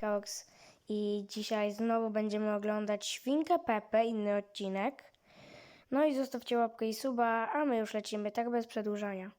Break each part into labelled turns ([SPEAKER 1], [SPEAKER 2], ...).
[SPEAKER 1] Cox i dzisiaj znowu będziemy oglądać Świnkę Pepę, inny odcinek. No i zostawcie łapkę i suba, a my już lecimy tak bez przedłużania.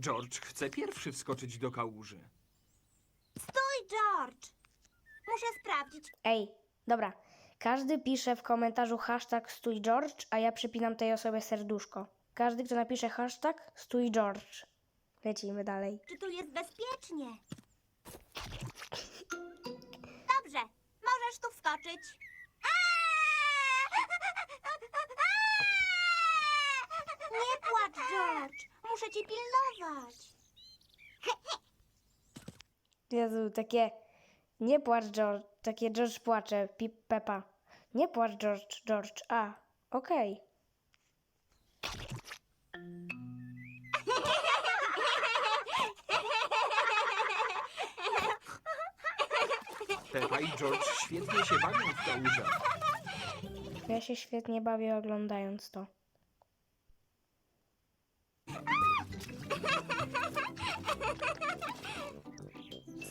[SPEAKER 2] George chce pierwszy wskoczyć do kałuży.
[SPEAKER 3] Stój, George! Muszę sprawdzić.
[SPEAKER 1] Ej, dobra, każdy pisze w komentarzu hashtag stój George, a ja przypinam tej osobie serduszko. Każdy, kto napisze hashtag stój George. Lecimy dalej.
[SPEAKER 3] czy tu jest bezpiecznie. Dobrze, możesz tu wskoczyć. Nie płacz, George. Muszę cię pilnować.
[SPEAKER 1] Jezu, takie nie płacz George, takie George płacze, Pip Peppa. Nie płacz George, George, a, okej.
[SPEAKER 2] Peppa i George świetnie się bawią w kałużach.
[SPEAKER 1] Ja się świetnie bawię oglądając to.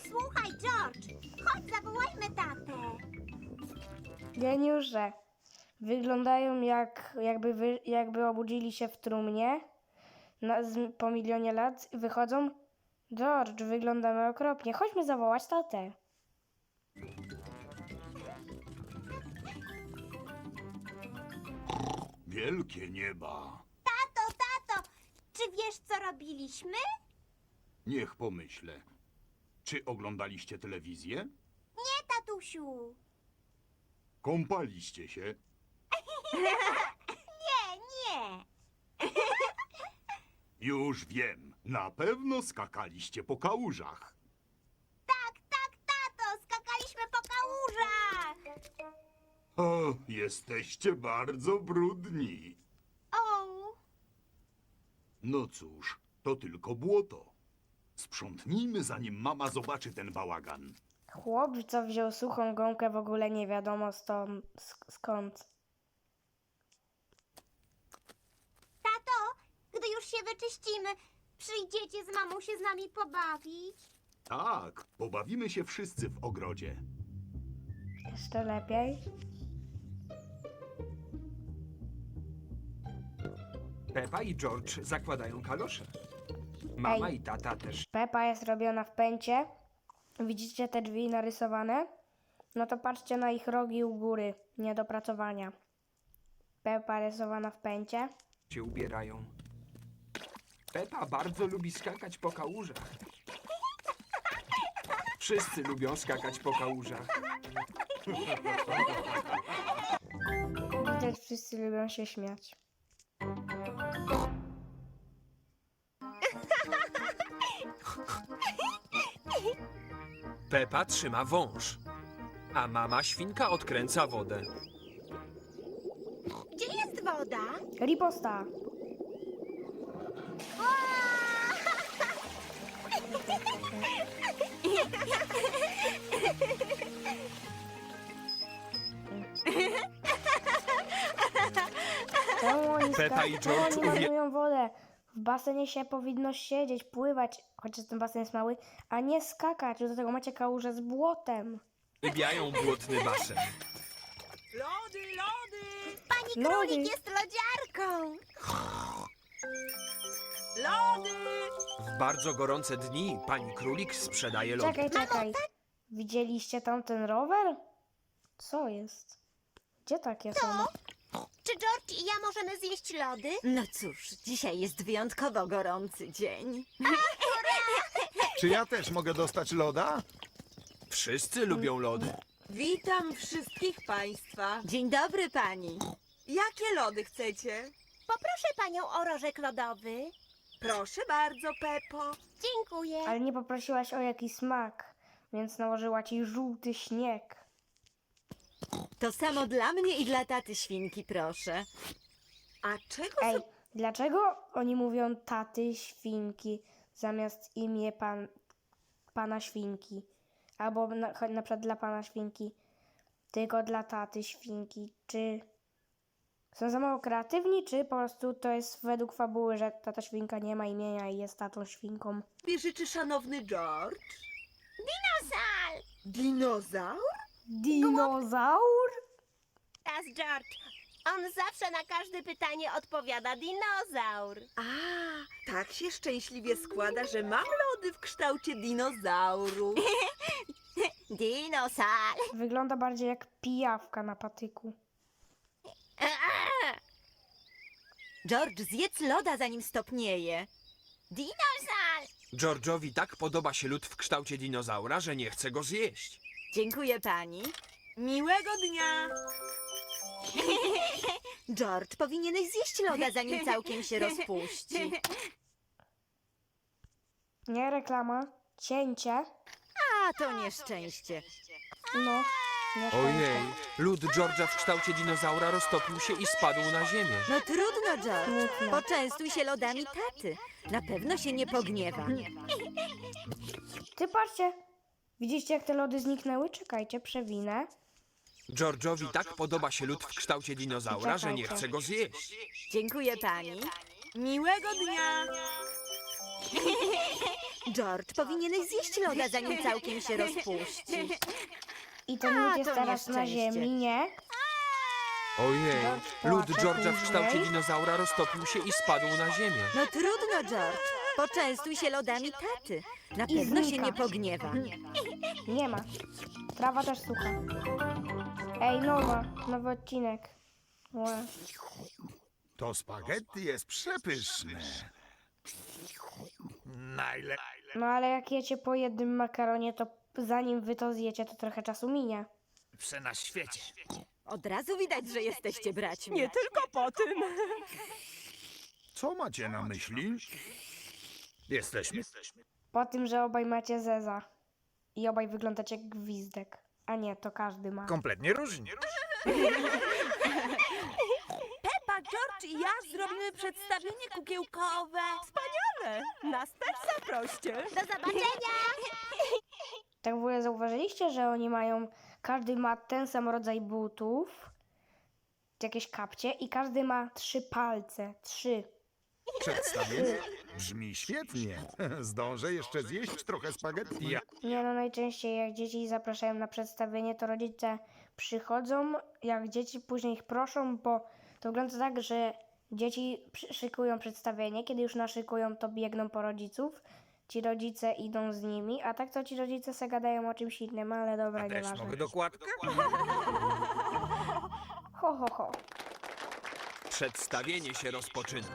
[SPEAKER 3] Słuchaj, George, chodź zawołajmy tatę.
[SPEAKER 1] Geniusze. Wyglądają jak, jakby, wy, jakby obudzili się w trumnie na, z, po milionie lat. Wychodzą. George, wyglądamy okropnie. Chodźmy zawołać tatę.
[SPEAKER 4] Wielkie nieba.
[SPEAKER 3] Tato, tato, czy wiesz, co robiliśmy?
[SPEAKER 4] Niech pomyślę. Czy oglądaliście telewizję?
[SPEAKER 3] Nie, tatusiu.
[SPEAKER 4] Kąpaliście się?
[SPEAKER 3] Nie, nie.
[SPEAKER 4] Już wiem. Na pewno skakaliście po kałużach. O, jesteście bardzo brudni.
[SPEAKER 3] O,
[SPEAKER 4] No cóż, to tylko błoto. Sprzątnijmy, zanim mama zobaczy ten bałagan.
[SPEAKER 1] Chłop, co wziął suchą gąbkę, w ogóle nie wiadomo stąd, sk- skąd.
[SPEAKER 3] tato, gdy już się wyczyścimy, przyjdziecie z mamą się z nami pobawić?
[SPEAKER 4] Tak, pobawimy się wszyscy w ogrodzie.
[SPEAKER 1] Jeszcze lepiej.
[SPEAKER 2] Peppa i George zakładają kalosze. Mama
[SPEAKER 1] Ej.
[SPEAKER 2] i tata też.
[SPEAKER 1] Pepa jest robiona w pęcie. Widzicie te drzwi narysowane? No to patrzcie na ich rogi u góry, niedopracowania. Pepa rysowana w pęcie.
[SPEAKER 2] się ubierają. Peppa bardzo lubi skakać po kałużach. Wszyscy lubią skakać po kałużach.
[SPEAKER 1] Widać, wszyscy lubią się śmiać.
[SPEAKER 2] Peppa trzyma wąż, a mama świnka odkręca wodę.
[SPEAKER 3] Gdzie jest woda?
[SPEAKER 1] Riposta! Czemu oni
[SPEAKER 2] Pepa i George
[SPEAKER 1] oni
[SPEAKER 2] uwie-
[SPEAKER 1] marnują wodę? W basenie się powinno siedzieć, pływać, chociaż ten basen jest mały, a nie skakać. Do tego macie kałużę z błotem.
[SPEAKER 2] Uwielbiają błotny basen.
[SPEAKER 5] Lody, lody!
[SPEAKER 3] Pani
[SPEAKER 1] Lody.
[SPEAKER 3] królik jest lodziarką.
[SPEAKER 5] Lody!
[SPEAKER 2] W bardzo gorące dni pani królik sprzedaje lody.
[SPEAKER 1] Czekaj, czekaj. Widzieliście tam ten rower? Co jest? Gdzie takie są?
[SPEAKER 3] Czy George i ja możemy zjeść lody?
[SPEAKER 5] No cóż, dzisiaj jest wyjątkowo gorący dzień.
[SPEAKER 6] Czy ja też mogę dostać loda?
[SPEAKER 2] Wszyscy lubią lody.
[SPEAKER 7] Witam wszystkich Państwa.
[SPEAKER 5] Dzień dobry pani.
[SPEAKER 7] Jakie lody chcecie?
[SPEAKER 3] Poproszę panią o rożek lodowy.
[SPEAKER 7] Proszę bardzo, Pepo.
[SPEAKER 3] Dziękuję.
[SPEAKER 1] Ale nie poprosiłaś o jakiś smak, więc nałożyła ci żółty śnieg.
[SPEAKER 5] To samo dla mnie i dla taty świnki, proszę.
[SPEAKER 7] A czego
[SPEAKER 1] Ej,
[SPEAKER 7] sobie...
[SPEAKER 1] dlaczego oni mówią taty świnki zamiast imię pan, pana świnki? Albo na, na przykład dla pana świnki, tylko dla taty świnki, czy Są za mało kreatywni, czy po prostu to jest według fabuły, że tata świnka nie ma imienia i jest tatą świnką?
[SPEAKER 7] Wie życzy szanowny George?
[SPEAKER 3] Dinozaur!
[SPEAKER 7] Dinozaur?
[SPEAKER 1] Dinozaur?
[SPEAKER 3] Teraz George. On zawsze na każde pytanie odpowiada dinozaur.
[SPEAKER 7] A, tak się szczęśliwie składa, że mam lody w kształcie dinozauru.
[SPEAKER 3] Dinosaur!
[SPEAKER 1] Wygląda bardziej jak pijawka na patyku.
[SPEAKER 5] George, zjedz loda, zanim stopnieje.
[SPEAKER 3] Dinozaur!
[SPEAKER 2] George'owi tak podoba się lód w kształcie dinozaura, że nie chce go zjeść.
[SPEAKER 5] Dziękuję pani.
[SPEAKER 7] Miłego dnia!
[SPEAKER 5] George, powinieneś zjeść loda, zanim całkiem się rozpuści.
[SPEAKER 1] Nie reklama, cięcie.
[SPEAKER 5] A, to nieszczęście.
[SPEAKER 1] No, nie
[SPEAKER 2] Ojej, lód George'a w kształcie dinozaura roztopił się i spadł na ziemię.
[SPEAKER 5] No trudno, George. Poczęstuj się lodami taty. Na pewno się nie pogniewa.
[SPEAKER 1] Ty patrzcie. Widzicie, jak te lody zniknęły? Czekajcie, przewinę.
[SPEAKER 2] George'owi tak podoba się lód w kształcie dinozaura, że nie chce go zjeść.
[SPEAKER 5] Dziękuję pani.
[SPEAKER 7] Miłego dnia!
[SPEAKER 5] George, powinieneś zjeść loda, zanim całkiem się rozpuści.
[SPEAKER 1] I ten
[SPEAKER 5] A,
[SPEAKER 1] lód jest
[SPEAKER 5] to
[SPEAKER 1] teraz na
[SPEAKER 5] nieszczęście.
[SPEAKER 1] ziemi, nie?
[SPEAKER 2] Ojej,
[SPEAKER 1] George
[SPEAKER 2] lód George'a w kształcie dinozaura roztopił się i spadł na ziemię.
[SPEAKER 5] No trudno, George. Poczęstuj się lodami taty. Na
[SPEAKER 1] I
[SPEAKER 5] pewno się
[SPEAKER 1] znika.
[SPEAKER 5] nie pogniewa.
[SPEAKER 1] Nie ma. Trawa też sucha. Ej, nowa, nowy odcinek. Łe.
[SPEAKER 6] To spaghetti jest przepyszne. Najle...
[SPEAKER 1] No ale jak jecie po jednym makaronie, to zanim wy to zjecie, to trochę czasu minie.
[SPEAKER 6] Lepsze na świecie.
[SPEAKER 5] Od razu widać, że jesteście braćmi.
[SPEAKER 7] Nie tylko po tym.
[SPEAKER 6] Co macie na myśli? Jesteśmy.
[SPEAKER 1] Po tym, że obaj macie zeza. I obaj wyglądacie jak gwizdek. A nie, to każdy ma.
[SPEAKER 6] Kompletnie różni.
[SPEAKER 7] Pepa, George i ja zrobimy przedstawienie kukiełkowe. Wspaniale! Nas też zaproście.
[SPEAKER 3] Do zobaczenia!
[SPEAKER 1] Tak w ogóle zauważyliście, że oni mają, każdy ma ten sam rodzaj butów, jakieś kapcie i każdy ma trzy palce. Trzy.
[SPEAKER 6] Przedstawienie brzmi świetnie. Zdążę jeszcze zjeść trochę spaghetti. Ja.
[SPEAKER 1] Nie no, najczęściej jak dzieci zapraszają na przedstawienie, to rodzice przychodzą, jak dzieci później ich proszą, bo to wygląda tak, że dzieci przy- szykują przedstawienie, kiedy już naszykują, to biegną po rodziców, ci rodzice idą z nimi, a tak to ci rodzice se gadają o czymś innym, ale dobra, nieważne.
[SPEAKER 6] dokładkę?
[SPEAKER 1] Ho, ho, ho.
[SPEAKER 2] Przedstawienie się rozpoczyna.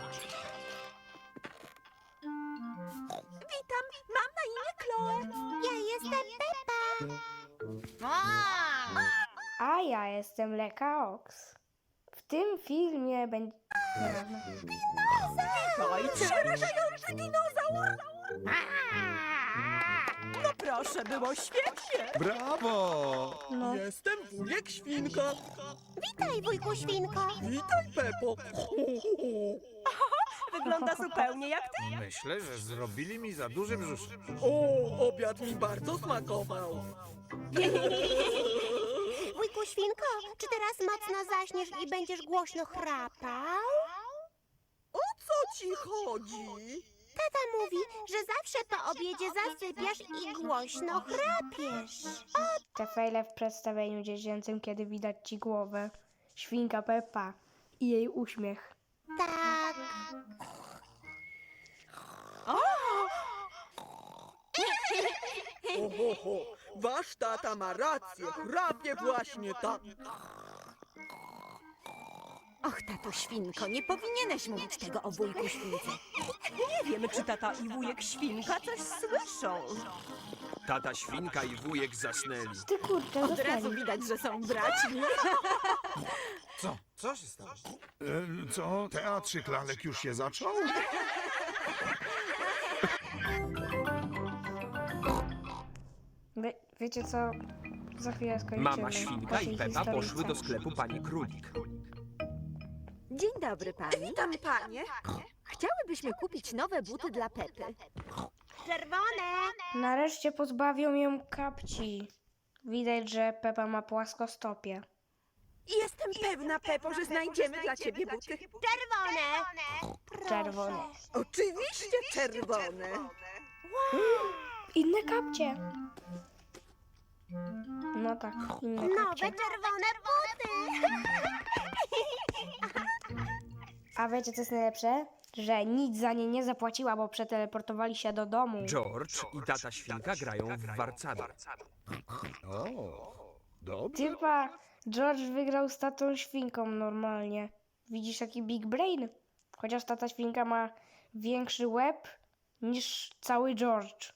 [SPEAKER 1] A ja jestem Leka Ox. W tym filmie będzie...
[SPEAKER 7] Oj, przerażający dinozaur. No proszę, było świetnie.
[SPEAKER 6] Brawo!
[SPEAKER 1] No.
[SPEAKER 7] Jestem wujek świnka.
[SPEAKER 3] Witaj, wujku świnko.
[SPEAKER 7] Witaj, Pepo. Wygląda zupełnie jak ty.
[SPEAKER 6] Myślę, że zrobili mi za duży brzuszek.
[SPEAKER 7] O, obiad mi bardzo smakował.
[SPEAKER 3] Wujku świnko, czy teraz mocno zaśniesz i będziesz głośno chrapał?
[SPEAKER 7] O co ci chodzi?
[SPEAKER 3] Tata mówi, że zawsze po obiedzie zasypiasz i głośno chrapiesz.
[SPEAKER 1] Te fejle w przedstawieniu dziecięcym, kiedy widać ci głowę. Świnka Peppa i jej uśmiech.
[SPEAKER 3] Tak.
[SPEAKER 7] Oho, wasz tata ma rację. Chrapie właśnie tak.
[SPEAKER 5] Och, tato świnko, nie powinieneś mówić tego o wujku śwince.
[SPEAKER 7] Nie wiemy, czy tata i wujek świnka coś słyszą.
[SPEAKER 2] Tata świnka i wujek zasnęli.
[SPEAKER 1] Ty kurczę,
[SPEAKER 5] Od razu
[SPEAKER 1] zostali.
[SPEAKER 5] widać, że są braćmi.
[SPEAKER 6] Co? Co się stało? E, co? Teatrzyk lalek już się zaczął?
[SPEAKER 1] Wie, wiecie co? Za chwilę skończymy.
[SPEAKER 2] Mama świnka i Pepa poszły do sklepu pani królik.
[SPEAKER 5] Dzień dobry pani.
[SPEAKER 7] Witam, panie.
[SPEAKER 5] Chciałybyśmy kupić nowe buty dla Pepy.
[SPEAKER 3] Czerwone.
[SPEAKER 1] Nareszcie pozbawią ją kapci. Widać, że Pepa ma płaskostopie.
[SPEAKER 7] Jestem pewna, Pepo, że znajdziemy dla ciebie buty.
[SPEAKER 3] Czerwone.
[SPEAKER 1] Czerwone.
[SPEAKER 7] Oczywiście czerwone.
[SPEAKER 1] Inne kapcie. No tak, inne
[SPEAKER 3] Nowe
[SPEAKER 1] kapcie.
[SPEAKER 3] czerwone buty.
[SPEAKER 1] A wiecie co jest najlepsze? Że nic za nie nie zapłaciła, bo przeteleportowali się do domu.
[SPEAKER 2] George i tata świnka grają w warcaby.
[SPEAKER 6] O, dobrze.
[SPEAKER 1] Typa, George wygrał z tatą świnką normalnie. Widzisz jaki big brain? Chociaż tata świnka ma większy łeb niż cały George.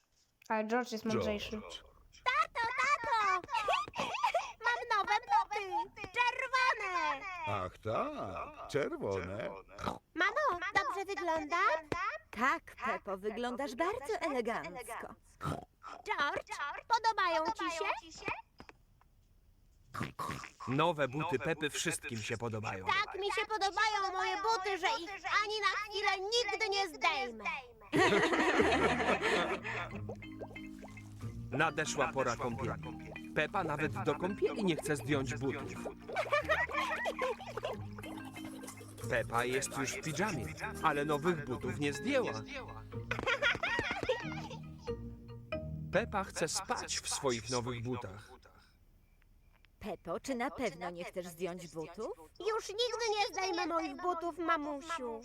[SPEAKER 1] Ale George jest mądrzejszy.
[SPEAKER 6] George.
[SPEAKER 3] Tato, tato. Mam nowe buty. Czerwone.
[SPEAKER 6] Ach tak, czerwone.
[SPEAKER 3] Mamo, dobrze wyglądam?
[SPEAKER 5] Tak, Pepo, wyglądasz bardzo elegancko.
[SPEAKER 3] George, podobają ci się?
[SPEAKER 2] Nowe buty Pepy wszystkim się podobają.
[SPEAKER 3] Tak mi się podobają moje buty, że ich ani na chwilę nigdy nie zdejmę.
[SPEAKER 2] Nadeszła pora kąpieli. Pepa nawet do kąpieli nie chce zdjąć butów. Pepa jest już w piżamie, ale nowych butów nie zdjęła. Pepa chce spać w swoich nowych butach.
[SPEAKER 5] Pepo, czy na pewno nie chcesz zdjąć butów?
[SPEAKER 3] Już nigdy nie zdejmę moich butów, mamusiu.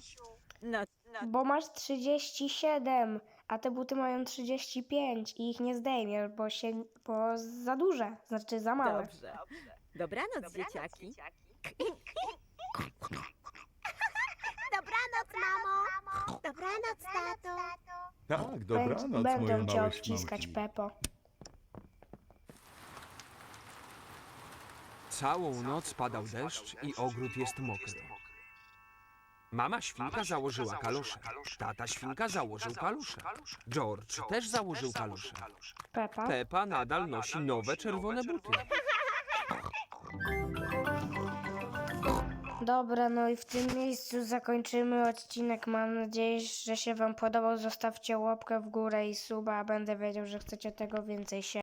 [SPEAKER 5] No,
[SPEAKER 1] Bo masz 37, a te buty mają 35 i ich nie zdejmiesz, bo się, bo za duże, znaczy za małe.
[SPEAKER 5] dobrze. Dobranoc, dzieciaki.
[SPEAKER 3] Dobranoc, mamo. Dobranoc, tato.
[SPEAKER 6] Tak,
[SPEAKER 1] Będ-
[SPEAKER 6] dobranoc, moje
[SPEAKER 1] Będą cię
[SPEAKER 6] małe
[SPEAKER 1] odciskać,
[SPEAKER 6] śmałki.
[SPEAKER 1] Pepo.
[SPEAKER 2] Całą noc padał deszcz i ogród jest mokry. Mama świnka założyła kalosze. Tata świnka założył kalusze. George też założył kalusze.
[SPEAKER 1] Pepa.
[SPEAKER 2] Pepa nadal nosi nowe czerwone buty.
[SPEAKER 1] Dobra, no i w tym miejscu zakończymy odcinek. Mam nadzieję, że się Wam podobał. Zostawcie łapkę w górę i suba, a będę wiedział, że chcecie tego więcej się.